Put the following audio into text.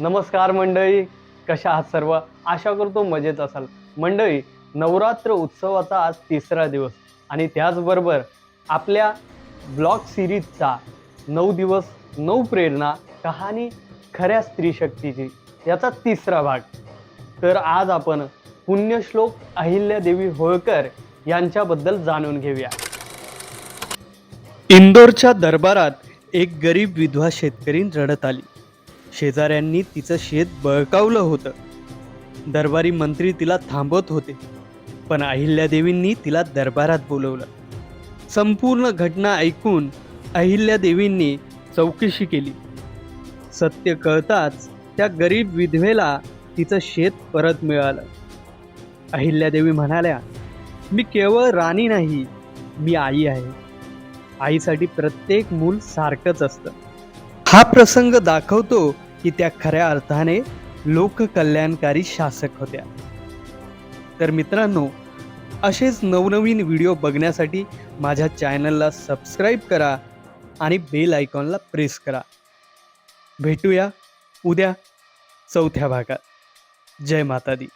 नमस्कार मंडळी कशा आहात सर्व? आशा करतो मजेत असाल. मंडळी नवरात्र उत्सवाचा आज तिसरा दिवस आणि त्याचबरोबर आपल्या ब्लॉग सिरीजचा नऊ दिवस नऊ प्रेरणा कहाणी खऱ्या स्त्रीशक्तीची याचा तिसरा भाग. तर आज आपण पुण्यश्लोक अहिल्यादेवी होळकर यांच्याबद्दल जाणून घेऊया. इंदोरच्या दरबारात एक गरीब विधवा शेतकरी रडत आली. शेजाऱ्यांनी तिचं शेत बळकावलं होतं. दरबारी मंत्री तिला थांबवत होते पण अहिल्यादेवींनी तिला दरबारात बोलवलं. संपूर्ण घटना ऐकून अहिल्यादेवींनी चौकशी केली. सत्य कळताच त्या गरीब विधवेला तिचं शेत परत मिळालं. अहिल्यादेवी म्हणाल्या मी केवळ राणी नाही मी आई आहे. आईसाठी प्रत्येक मूल सारखंच असतं. हा प्रसंग दाखवतो की त्या खऱ्या अर्थाने लोककल्याणकारी शासक होत्या. तर मित्रांनो असेच नवनवीन व्हिडिओ बघण्यासाठी माझ्या चॅनलला सबस्क्राईब करा आणि बेल आयकॉनला प्रेस करा. भेटूया उद्या चौथ्या भागात. जय माता दी